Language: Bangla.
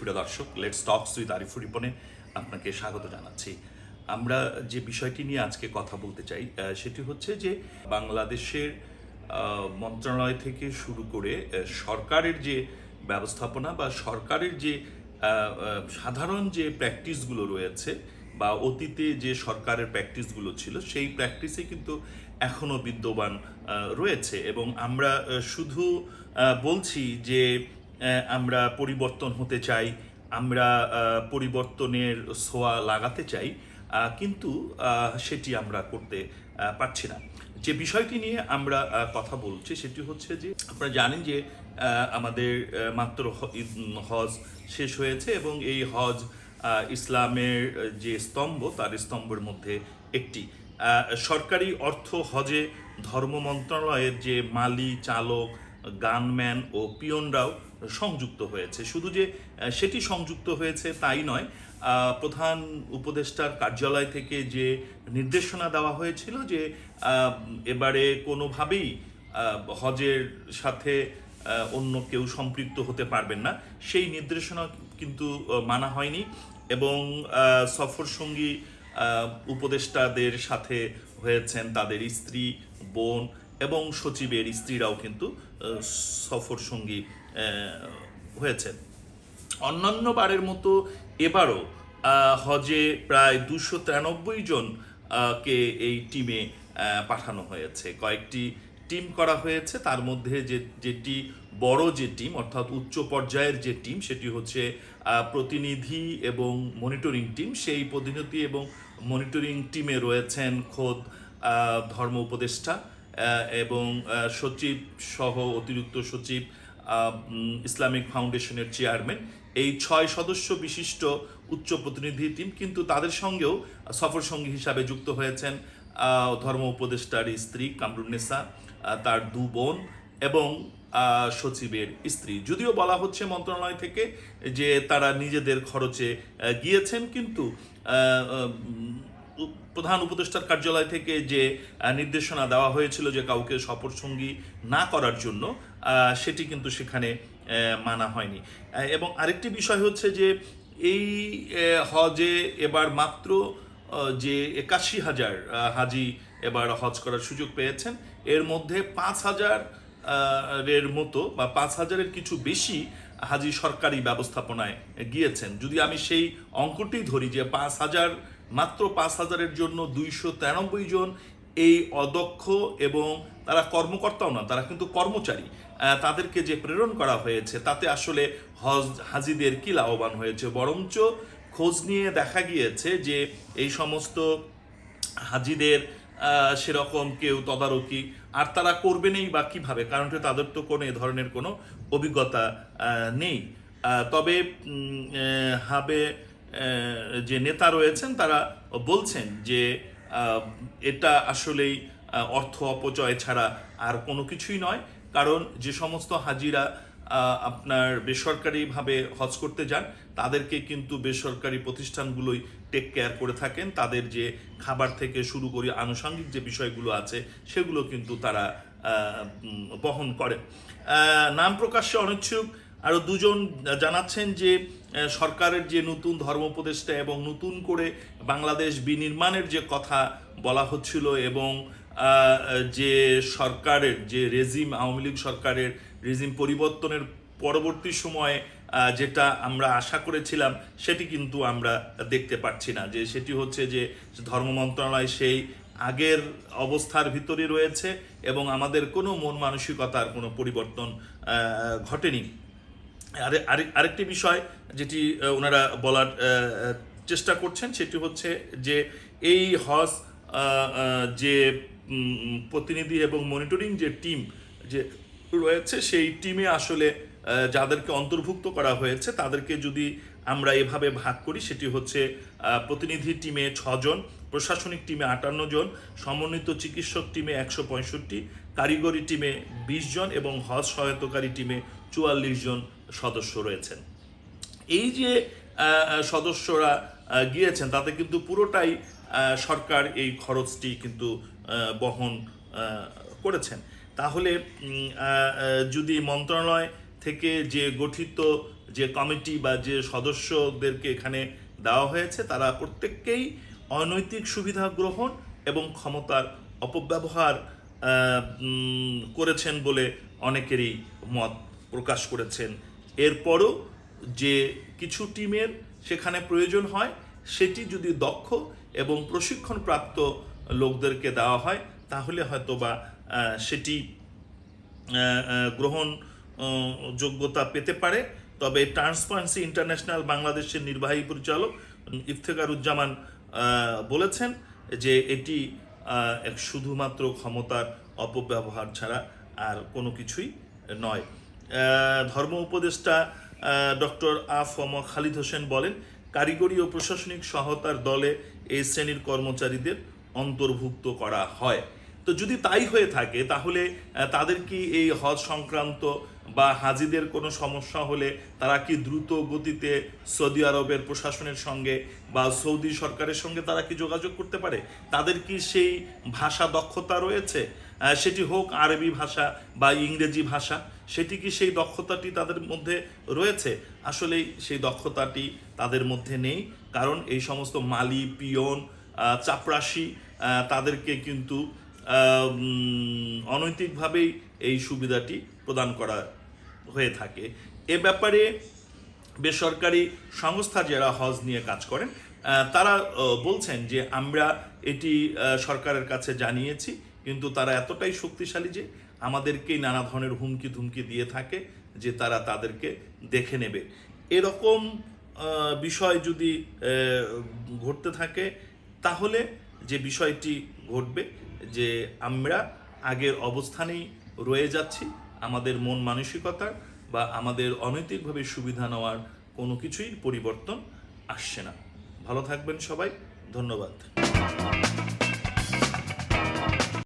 সুপ্রিয় দর্শক লেটস টকস উইথ আরিফুর রিপনে আপনাকে স্বাগত জানাচ্ছি। আমরা যে বিষয়টি নিয়ে আজকে কথা বলতে চাই সেটি হচ্ছে যে বাংলাদেশের মন্ত্রণালয় থেকে শুরু করে সরকারের যে ব্যবস্থাপনা বা সরকারের যে সাধারণ যে প্র্যাকটিসগুলো রয়েছে বা অতীতে যে সরকারের প্র্যাকটিসগুলো ছিল, সেই প্র্যাকটিসে কিন্তু এখনও বিদ্যমান রয়েছে। এবং আমরা শুধু বলছি যে আমরা পরিবর্তন হতে চাই, আমরা পরিবর্তনের ছোঁয়া লাগাতে চাই কিন্তু সেটি আমরা করতে পারছি না। যে বিষয়টি নিয়ে আমরা কথা বলছি সেটি হচ্ছে যে, আপনারা জানেন যে আমাদের মাত্র হজ শেষ হয়েছে এবং এই হজ ইসলামের, যে স্তম্ভ, তার স্তম্ভের মধ্যে একটি। সরকারি অর্থ হজে ধর্ম মন্ত্রণালয়ের যে মালি, চালক গানম্যান ও পিয়নরাও সংযুক্ত হয়েছে। শুধু যে সেটি সংযুক্ত হয়েছে তাই নয় প্রধান উপদেষ্টার কার্যালয় থেকে যে নির্দেশনা দেওয়া হয়েছিল যে এবারে কোনোভাবেই হজের সাথে অন্য কেউ সম্পৃক্ত হতে পারবেন না সেই নির্দেশনা কিন্তু মানা হয়নি এবং আহ, সফর সঙ্গী উপদেষ্টাদের সাথে হয়েছেন তাদের স্ত্রী বোন এবং সচিবের স্ত্রীরাও কিন্তু সফর সঙ্গী হয়েছেন। অন্যান্য বারের মতো এবারও হজে প্রায় দুশো তিরানব্বই জন কে এই টিমে পাঠানো হয়েছে। কয়েকটি টিম করা হয়েছে। তার মধ্যে যে, যেটি বড় যে টিম, অর্থাৎ উচ্চ পর্যায়ের যে টিম, সেটি হচ্ছে প্রতিনিধি এবং মনিটরিং টিম। সেই প্রতিনিধি এবং মনিটরিং টিমে রয়েছেন খোদ ধর্ম উপদেষ্টা এবং সচিব সহ অতিরিক্ত সচিব ইসলামিক ফাউন্ডেশনের চেয়ারম্যান। এই ছয় সদস্য বিশিষ্ট উচ্চ প্রতিনিধি টিম কিন্তু তাদের সঙ্গেও সফর সঙ্গী হিসাবে যুক্ত হয়েছেন ধর্ম উপদেষ্টার স্ত্রী কামরুন্নেসা তার দু বোন এবং সচিবের স্ত্রী। যদিও বলা হচ্ছে মন্ত্রণালয় থেকে যে তারা নিজেদের খরচে গিয়েছেন, কিন্তু প্রধান উপদেষ্টার কার্যালয় থেকে যে নির্দেশনা দেওয়া হয়েছিল যে কাউকে সফর সঙ্গী না করার জন্য সেটি কিন্তু সেখানে মানা হয়নি। এবং আরেকটি বিষয় হচ্ছে যে এই হজে এবার মাত্র যে একাশি হাজার হাজি এবার হজ করার সুযোগ পেয়েছেন। এর মধ্যে পাঁচ হাজার এর মতো বা পাঁচ হাজারের কিছু বেশি হাজি সরকারি ব্যবস্থাপনায় গিয়েছেন। যদি আমি সেই অঙ্কটি ধরি যে পাঁচ হাজার মাত্র পাঁচ হাজারের জন্য দুইশো তিরানব্বই জন এই অদক্ষ এবং তারা কর্মকর্তাও না, তারা কিন্তু কর্মচারী। তাদেরকে যে প্রেরণ করা হয়েছে, তাতে আসলে হজ, হাজিদের কি লাভবান হয়েছে? বরঞ্চ খোঁজ নিয়ে দেখা গিয়েছে যে এই সমস্ত হাজিদের সেরকম কেউ তদারকি আর তারা করবেনই বা কীভাবে? কারণ তাদের তো কোনো এ ধরনের কোনো অভিজ্ঞতা নেই। তবে হাবে যে নেতা রয়েছেন তারা বলছেন যে এটা আসলেই অর্থ অপচয় ছাড়া আর কোনো কিছুই নয়। কারণ যে সমস্ত হাজিরা আপনার বেসরকারিভাবে হজ করতে যান তাদেরকে কিন্তু বেসরকারি প্রতিষ্ঠানগুলোই টেক কেয়ার করে থাকেন। তাদের যে খাবার থেকে শুরু করে আনুষঙ্গিক যে বিষয়গুলো আছে সেগুলো কিন্তু তারা বহন আহ, নাম প্রকাশ্যে অনিচ্ছুক আরও দুজন জানাচ্ছেন যে সরকারের যে নতুন ধর্ম উপদেষ্টা এবং নতুন করে বাংলাদেশ বিনির্মাণের যে কথা বলা হচ্ছিল এবং যে সরকারের, যে রেজিম, আওয়ামী লীগ সরকারের রেজিম পরিবর্তনের পরবর্তী সময়ে যেটা আমরা আশা করেছিলাম, সেটি কিন্তু আমরা দেখতে পাচ্ছি না। যে সেটি হচ্ছে যে ধর্ম মন্ত্রণালয় সেই আগের অবস্থার ভিতরে রয়েছে এবং আমাদের কোনো মন মানসিকতার কোনো পরিবর্তন ঘটেনি। আরেকটি বিষয় যেটি ওনারা বলার চেষ্টা করছেন, সেটি হচ্ছে যে এই হজ যে প্রতিনিধি এবং মনিটরিং যে টিম যে রয়েছে, সেই টিমে আসলে যাদেরকে অন্তর্ভুক্ত করা হয়েছে, তাদেরকে যদি আমরা এভাবে ভাগ করি, সেটি হচ্ছে প্রতিনিধি টিমে ছজন, প্রশাসনিক টিমে আটান্ন জন, সমন্বিত চিকিৎসক টিমে একশো পঁয়ষট্টি কারিগরি টিমে বিশ জন এবং হজ সহায়তাকারী টিমে চুয়াল্লিশ জন সদস্য রয়েছেন। এই যে সদস্যরা গিয়েছেন, তাতে কিন্তু পুরোটাই সরকার এই খরচটি কিন্তু বহন করেছেন। তাহলে যদি মন্ত্রণালয় থেকে যে গঠিত যে কমিটি বা যে সদস্যদেরকে এখানে দেওয়া হয়েছে, তারা প্রত্যেককেই অনৈতিক সুবিধা গ্রহণ এবং ক্ষমতার অপব্যবহার করেছেন বলে অনেকেরই মত প্রকাশ করেছেন। এরপরও যে কিছু টিমের সেখানে প্রয়োজন হয়, সেটি যদি দক্ষ এবং প্রশিক্ষণপ্রাপ্ত লোকদেরকে দেওয়া হয়, তাহলে হয়তো বা সেটি গ্রহণ যোগ্যতা পেতে পারে। তবে ট্রান্সপারেন্সি ইন্টারন্যাশনাল বাংলাদেশের নির্বাহী পরিচালক ইফতেকারুজ্জামান বলেছেন যে এটি শুধুমাত্র ক্ষমতার অপব্যবহার ছাড়া আর কোনো কিছুই নয়। ধর্ম উপদেষ্টা ডক্টর আফ ম খালিদ হোসেন বলেন, কারিগরি ও প্রশাসনিক সহায়তার দলে এই শ্রেণির কর্মচারীদের অন্তর্ভুক্ত করা হয়। তো যদি তাই হয়ে থাকে, তাহলে তাদের কি এই হজ সংক্রান্ত বা হাজিদের কোনো সমস্যা হলে তারা কি দ্রুত গতিতে সৌদি আরবের প্রশাসনের সঙ্গে বা সৌদি সরকারের সঙ্গে তারা কি যোগাযোগ করতে পারে? তাদের কি সেই ভাষা দক্ষতা রয়েছে? সেটি হোক আরবি ভাষা বা ইংরেজি ভাষা, সেটি কি সেই দক্ষতাটি তাদের মধ্যে রয়েছে? আসলেই সেই দক্ষতাটি তাদের মধ্যে নেই, কারণ এই সমস্ত মালি, পিয়ন চাপরাশি তাদেরকে কিন্তু অনৈতিকভাবেই এই সুবিধাটি প্রদান করা হয়ে থাকে। এ ব্যাপারে বেসরকারি সংস্থা যারা হজ নিয়ে কাজ করেন তারা বলছেন যে আমরা এটি সরকারের কাছে জানিয়েছি, কিন্তু তারা এতটাই শক্তিশালী যে আমাদেরকেই নানা ধরনের হুমকি ধুমকি দিয়ে থাকে যে তারা তাদেরকে দেখে নেবে। এরকম বিষয় যদি ঘটতে থাকে, তাহলে যে বিষয়টি ঘটবে যে আমরা আগের অবস্থানেই রয়ে যাচ্ছি আমাদের মন মানসিকতার বা আমাদের অনৈতিকভাবে সুবিধা নেওয়ার কোনো কিছুই পরিবর্তন আসছে না। ভালো থাকবেন সবাই। ধন্যবাদ।